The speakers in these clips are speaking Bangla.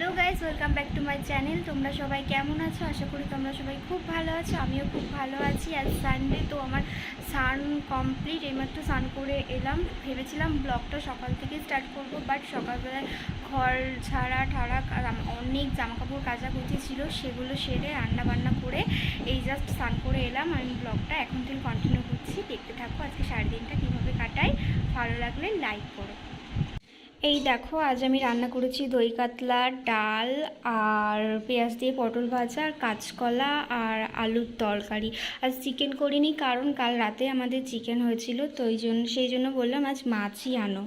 Hello guys, welcome back to my channel. তোমরা সবাই কেমন আছো? আশা করি তোমরা সবাই খুব ভালো আছো, আমিও খুব ভালো আছি। আজ সানডে তো আমার সান কমপ্লিট এইমাত্র স্নান করে এলাম। ভেবেছিলাম ব্লগটা সকাল থেকে স্টার্ট করব বাট সকালবেলায় ঘর ছাড়া ঠাড়া অনেক জামাকাপড় কাচাকুচি ছিল, সেগুলো সেরে রান্না বান্না করে এই জাস্ট স্নান করে এলাম। আমি ব্লগটা এখন থেকে কন্টিনিউ করছি। দেখতে থাকো আজকে সারাদিনটা কীভাবে কাটাই। ভালো লাগলে লাইক করো। এই দেখো, আজ আমি রান্না করেছি দই কাতলা, ডাল আর পেঁয়াজ দিয়ে পটল ভাজা, আর কাঁচকলা আর আলুর তরকারি। আজ চিকেন করিনি, কারণ কাল রাতে আমাদের চিকেন হয়েছিল, তো ওই জন্য, সেই জন্য বললাম আজ মাছই আনো।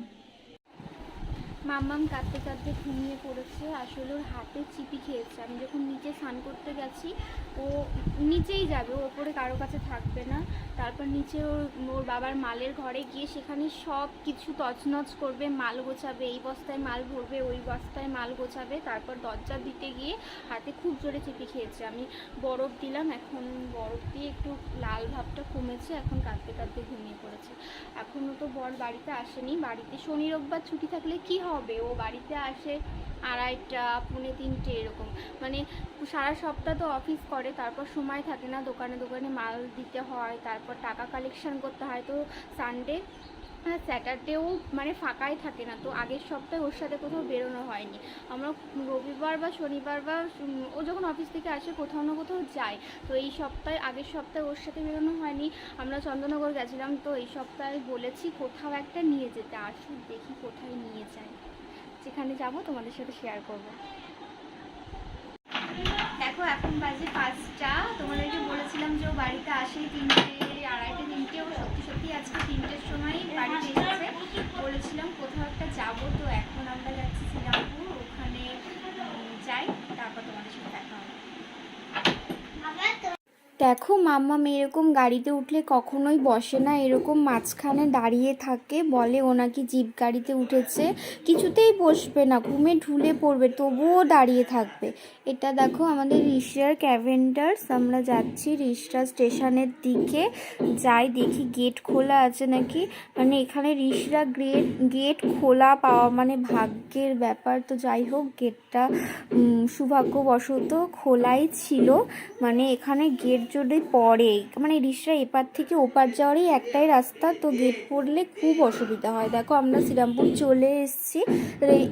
মাম্মাম কাঁদতে কাঁদতে ঘুমিয়ে পড়েছে, আসলে ওর হাতে চিপি খেয়েছে। আমি যখন নিচে স্নান করতে গেছি, ও নিচেই যাবে ওপরে কারও কাছে থাকবে না। তারপর নিচে ওর ওর বাবার মালের ঘরে গিয়ে সেখানে সব কিছু তছনছ করবে, মাল গোছাবে, এই বস্তায় মাল ভরবে, ওই বস্তায় মাল গোছাবে, তারপর দরজা দিতে গিয়ে হাতে খুব জোরে চিপি খেয়েছে। আমি বরফ দিলাম, এখন বরফ দিয়ে একটু লাল ভাবটা কমেছে, এখন কাঁদতে কাঁদতে ঘুমিয়ে পড়েছে। এখনও তো বর বাড়িতে আসেনি, বাড়িতে শনি রোববার ছুটি থাকলে কি হবে। ও বাড়িতে আসে আড়াইটা, পুনে তিনটে এরকম। মানে সারা সপ্তাহ তো অফিস করে, তারপর সময় থাকে না, দোকানে দোকানে মাল দিতে হয়, তারপর টাকা কালেকশন করতে হয়। তো সানডে স্যাটারডেও মানে ফাঁকাই থাকে না। তো আগের সপ্তাহে ওর সাথে কোথাও বেরোনো হয়নি। আমরা রবিবার বা শনিবার বা ও যখন অফিস থেকে আসে, কোথাও না কোথাও যাই তো এই সপ্তাহে, আগের সপ্তাহে ওর সাথে বেরোনো হয়নি। আমরা চন্দননগর গেছিলাম, তো এই সপ্তাহে বলেছি কোথাও একটা নিয়ে যেতে। আসুন দেখি কোথায় নিয়ে যায়। যেখানে যাব, তোমাদের সাথে শেয়ার করব। দেখো, এখন বাজে পাঁচটা। তোমাদেরকে বলেছিলাম যে ও বাড়িতে আসে তিনটে, আড়াইটে, তিনটে। ও সত্যি সত্যি আজকে তিনটের সময় বলেছিলাম কোথাও একটা যাব, তো এখন আমরা যাচ্ছি শ্রীরামপুর ওখানে যাই, তারপর তোমাদের সাথে দেখা হবে। দেখো মাম্মা এরকম গাড়িতে উঠলে কখনোই বসে না। এরকম মাঝখানে দাঁড়িয়ে থাকে, বলে ও নাকি জিপ গাড়িতে উঠেছে। কিছুতেই বসবে না, ঘুমে ঢুলে পড়বে, তবুও দাঁড়িয়ে থাকবে। এটা দেখো আমাদের রিশিয়ার ক্যাভেন্ডার্স। আমরা যাচ্ছি রিশরা স্টেশনের দিকে। যাই দেখি গেট খোলা আছে নাকি। মানে এখানে রিশরা গেট গেট খোলা পাওয়া মানে ভাগ্যের ব্যাপার। তো যাই হোক, গেটটা সৌভাগ্যবশত খোলাই ছিল। মানে এখানে গেট যদি পড়ে মানে রিসরা এপার থেকে ওপার যাওয়ারই একটাই রাস্তা, তো গেট পড়লে খুব অসুবিধা হয়। দেখো, আমরা শ্রীরামপুর চলে এসেছি।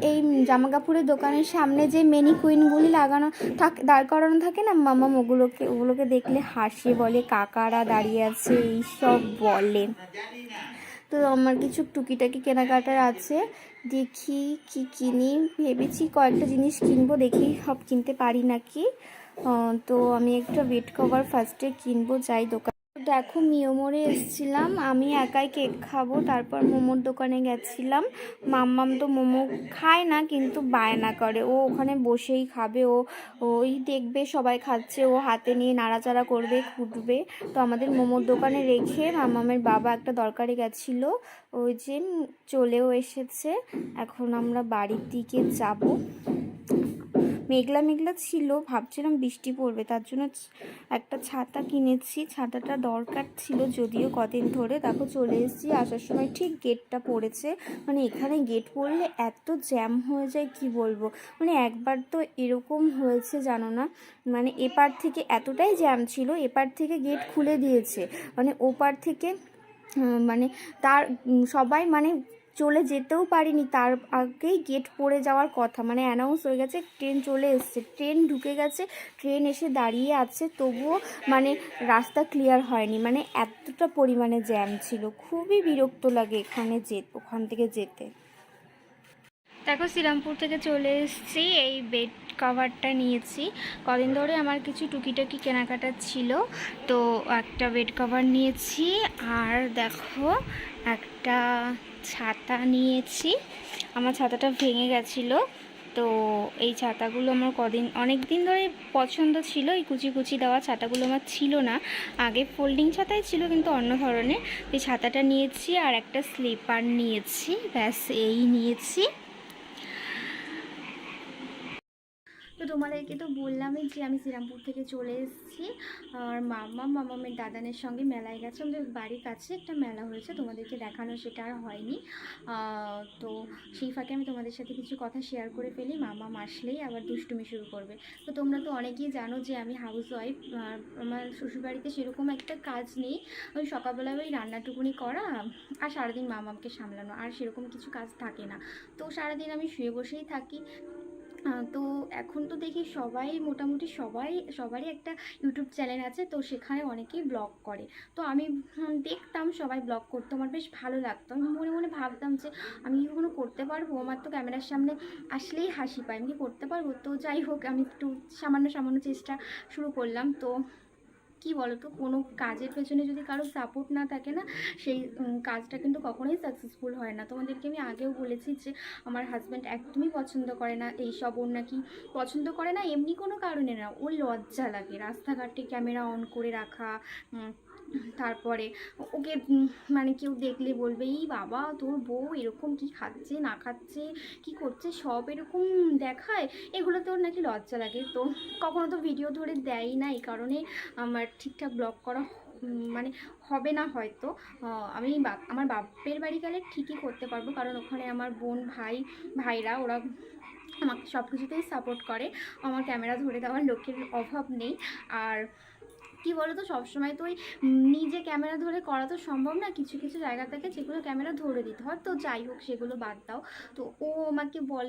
এই জামা কাপড়ের দোকানের সামনে যে মেনি কুইনগুলি লাগানো থাক, দাঁড় করানো থাকে না, মামা ওগুলোকে ওগুলোকে দেখলে হাসে বলে, কাকারা দাঁড়িয়ে আছে এইসব বলে। তো আমার কিছু টুকিটাকি কেনাকাটার আছে। দেখি কি কিনি। ভেবেছি কয়েকটা জিনিস কিনবো, দেখি সব কিনতে পারি নাকি। তো আমি একটা বেড কভার ফার্স্টে কিনবো, যাই দোকান দেখো মিয়োমোড়ে এসেছিলাম। আমি একাই কেক খাব, তারপর মোমোর দোকানে গেছিলাম। মাম্মাম তো মোমো খায় না, কিন্তু বায়না করে। ও ওখানে বসেই খাবে, ও ওই দেখবে, সবাই খাচ্ছে। ও হাতে নিয়ে নাড়াচাড়া করবে, খুঁটবে। তো আমাদের মোমোর দোকানে রেখে মাম্মামের বাবা একটা দরকারে গেছিল। ওই যে চলেও এসেছে। এখন আমরা বাড়ির দিকে যাব। মেঘলা মেঘলা ছিল, ভাবছিলাম বৃষ্টি পড়বে, তার জন্য একটা ছাতা কিনেছি, ছাতাটা দরকার ছিল যদিও কদিন ধরে দেখো চলে এসেছি, আসার সময় ঠিক গেটটা পড়েছে মানে এখানে গেট পড়লে এত জ্যাম হয়ে যায়, কি বলব? মানে একবার তো এরকম হয়েছে, জানো না? মানে এপার থেকে এতটাই জ্যাম ছিল, এপার থেকে গেট খুলে দিয়েছে মানে ওপার থেকে মানে তার সবাই মানে চলে যেতেও পারিনি। তার আগেই গেট পড়ে যাওয়ার কথা। মানে অ্যানাউন্স হয়ে গেছে ট্রেন চলে এসছে। ট্রেন ঢুকে গেছে ট্রেন এসে দাঁড়িয়ে আছে। তবুও মানে রাস্তা ক্লিয়ার হয়নি। মানে এতটা পরিমাণে জ্যাম ছিল। খুবই বিরক্ত লাগে এখানে যে, ওখান থেকে যেতে। দেখো, শ্রীরামপুর থেকে চলে এসেছি। এই বেড কভারটা নিয়েছি। কদিন ধরে আমার কিছু টুকিটাকি কেনাকাটা ছিল। তো একটা বেড কভার নিয়েছি। আর দেখো, একটা ছাতা নিয়েছি। আমার ছাতাটা ভেঙে গেছিল। তো এই ছাতাগুলো আমার কদিন অনেক দিন ধরে পছন্দ ছিল। এই কুচি কুচি দেওয়া ছাতাগুলো আমার ছিল না। আগে ফোল্ডিং ছাতাই ছিল, কিন্তু অন্য ধরনের। এই ছাতাটা নিয়েছি আর একটা স্লিপার নিয়েছি। ব্যাস, এই নিয়েছি। তো তোমাদেরকে তো বললামই যে আমি শ্রীরামপুর থেকে চলে এসেছি। আর মামা, মামামের দাদানের সঙ্গে মেলায় গেছে। আমাদের বাড়ির কাছে একটা মেলা হয়েছে, তোমাদেরকে দেখানো সেটা আর হয়নি। তো সেই ফাঁকে আমি তোমাদের সাথে কিছু কথা শেয়ার করে ফেলি। মামা আসলেই আবার দুষ্টুমি শুরু করবে। তো তোমরা তো অনেকেই জানো যে আমি হাউস ওয়াইফ আমার শ্বশুরবাড়িতে সেরকম একটা কাজ নেই। ওই সকালবেলা ওই রান্নাটুকুনি করা আর সারাদিন মামাকে সামলানো, আর সেরকম কিছু কাজ থাকে না। তো সারাদিন আমি শুয়ে বসেই থাকি। তো এখন তো দেখি সবাই মোটামুটি সবাই, সবারই একটা ইউটিউব চ্যানেল আছে, তো সেখানে অনেকেই ব্লগ করে। তো আমি দেখতাম সবাই ব্লগ করতো, আমার বেশ ভালো লাগতো। আমি মনে মনে ভাবতাম যে আমি কি কখনো করতে পারব? আমার তো ক্যামেরার সামনে আসলেই হাসি পায়। আমি কি করতে পারব? তো যাই হোক, আমি একটু সামান্য সামান্য চেষ্টা শুরু করলাম। তো কি বলো তো কোনো কাজের পেছনে যদি কারও সাপোর্ট না থাকে না, সেই কাজটা কিন্তু কখনোই সাকসেসফুল হয় না। তোমাদেরকে আমি আগেও বলেছি যে, আমার হাজব্যান্ড একদমই পছন্দ করে না, এই সব ওর নাকি পছন্দ করে না, এমনি কোনো কারণে না, ওর লজ্জা লাগে। রাস্তাঘাটে ক্যামেরা অন করে রাখা তারপরে ওকে মানে কেউ দেখলে বলবে, এই বাবা, তোর বউ এরকম কি খাচ্ছে, না খাচ্ছে, কি করছে, সব এরকম দেখায়? এগুলোতে ওর নাকি লজ্জা লাগে। তো কখনো তো ভিডিও ধরে দেয় না, এই কারণে আমার ঠিকঠাক ব্লগ করা মানে হবে না হয়তো। আমি আমার বাপের বাড়ি গেলে ঠিকই করতে পারব, কারণ ওখানে আমার বোন, ভাই, ভাইরা, ওরা আমাকে সব কিছুতেই সাপোর্ট করে। আমার ক্যামেরা ধরে দেওয়ার লোকের অভাব নেই। আর কি বলো তো সবসময় তো ওই নিজে ক্যামেরা ধরে করা তো সম্ভব না, কিছু কিছু জায়গা থেকে যেগুলো ক্যামেরা ধরে দিতে হয়। তো যাই হোক, সেগুলো বাদ দাও। তো ও আমাকে বল,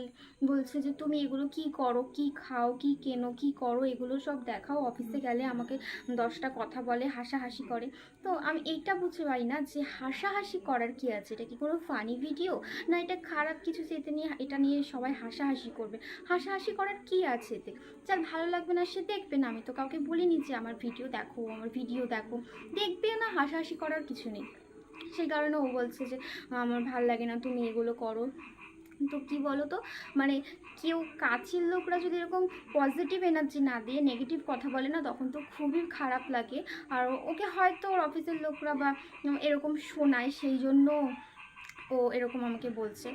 বলছে যে তুমি এগুলো কি করো, কি খাও, কি কেনো, কি করো, এগুলো সব দেখাও। অফিসে গেলে আমাকে দশটা কথা বলে, হাসাহাসি করে। তো আমি এইটা বুঝতে পারি না যে হাসাহাসি করার কি আছে? এটা কি কোনো ফানি ভিডিও না এটা খারাপ কিছু যেতে নিয়ে, এটা নিয়ে সবাই হাসাহাসি করবে? হাসাহাসি করার কি আছে এতে? যার ভালো লাগবে না সে দেখবে না। আমি তো কাউকে বলিনি যে আমার ভিডিও দেখো আমার ভিডিও দেখো, দেখবে না হাসাহাসি করার কিছু নেই। সেই কারণে ও বলছে যে, আমার ভালো লাগে না, তুমি এগুলো করো। তো কি বলো তো মানে কেউ কাছের লোকরা যদি এরকম পজিটিভ এনার্জি না দিয়ে নেগেটিভ কথা বলে না, তখন তো খুবই খারাপ লাগে। আর ওকে হয়তো ওর অফিসের লোকরা বা এরকম শোনায়, সেই জন্য ও এরকম আমাকে বলছে।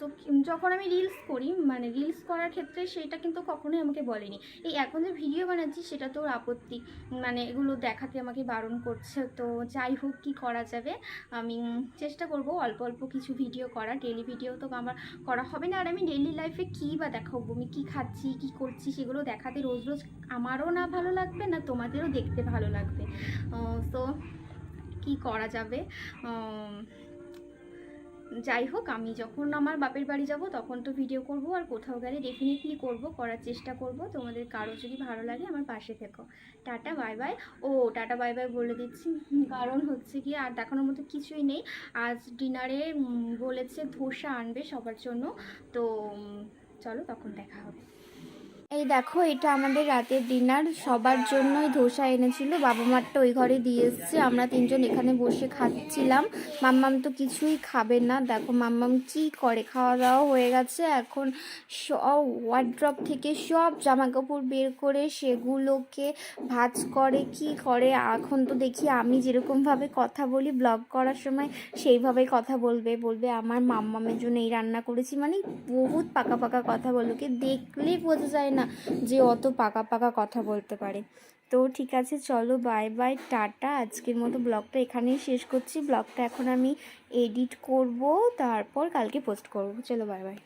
তো যখন আমি রিলস করি মানে রিলস করার ক্ষেত্রে সেটা কিন্তু কখনোই আমাকে বলেনি। এই এখন যে ভিডিও বানাচ্ছি, সেটা তো ওর আপত্তি। মানে এগুলো দেখাতে আমাকে বারণ করছে। তো যাই হোক, কী করা যাবে? আমি চেষ্টা করব অল্প অল্প কিছু ভিডিও করা। ডেলি ভিডিও তো আমার করা হবে না। আর আমি ডেলি লাইফে কী বা দেখাবো? আমি কী খাচ্ছি, কী করছি, সেগুলো দেখাতে রোজ রোজ আমারও না ভালো লাগবে, না তোমাদেরও দেখতে ভালো লাগবে। তো কি করা যাবে? যাই হোক, আমি যখন আমার বাপের বাড়ি যাব তখন তো ভিডিও করব আর কোথাও গেলে ডেফিনেটলি করব, করার চেষ্টা করব। তোমাদের কারও যদি ভালো লাগে আমার পাশে থেকো। টাটা বাই বাই ও, টাটা বাই বাই বলে দিচ্ছি। কারণ হচ্ছে কি আর দেখানোর মতো কিছুই নেই। আজ ডিনারে বলেছে ধোসা আনবে সবার জন্য। তো চলো তখন দেখা হবে। এই দেখো, এটা আমাদের রাতের ডিনার। সবার জন্যই ধোসা এনেছিল। বাবা মারটা ওই ঘরে দিয়ে এসছে। আমরা তিনজন এখানে বসে খাচ্ছিলাম। মাম্মাম তো কিছুই খাবে না। দেখো, মাম্মাম কি করে? খাওয়া দাওয়া হয়ে গেছে। এখন সব ওয়ার্ড্রপ থেকে সব জামা কাপড় বের করে সেগুলোকে ভাজ করে, কি করে? এখন তো দেখি আমি যেরকমভাবে কথা বলি ব্লগ করার সময় সেইভাবেই কথা বলবে। বলবে, আমার মাম্মামের জন্য এই রান্না করেছি। মানে বহুত পাকা পাকা কথা বলল কি দেখলেই বোঝা যায় না যে অত পাকা পাকা কথা বলতে পারে। তো ঠিক আছে, চলো বাই বাই টাটা। আজকের মতো ব্লগটা এখানেই শেষ করছি। ব্লগটা এখন আমি এডিট করব, তারপর কালকে পোস্ট করব। চলো বাই বাই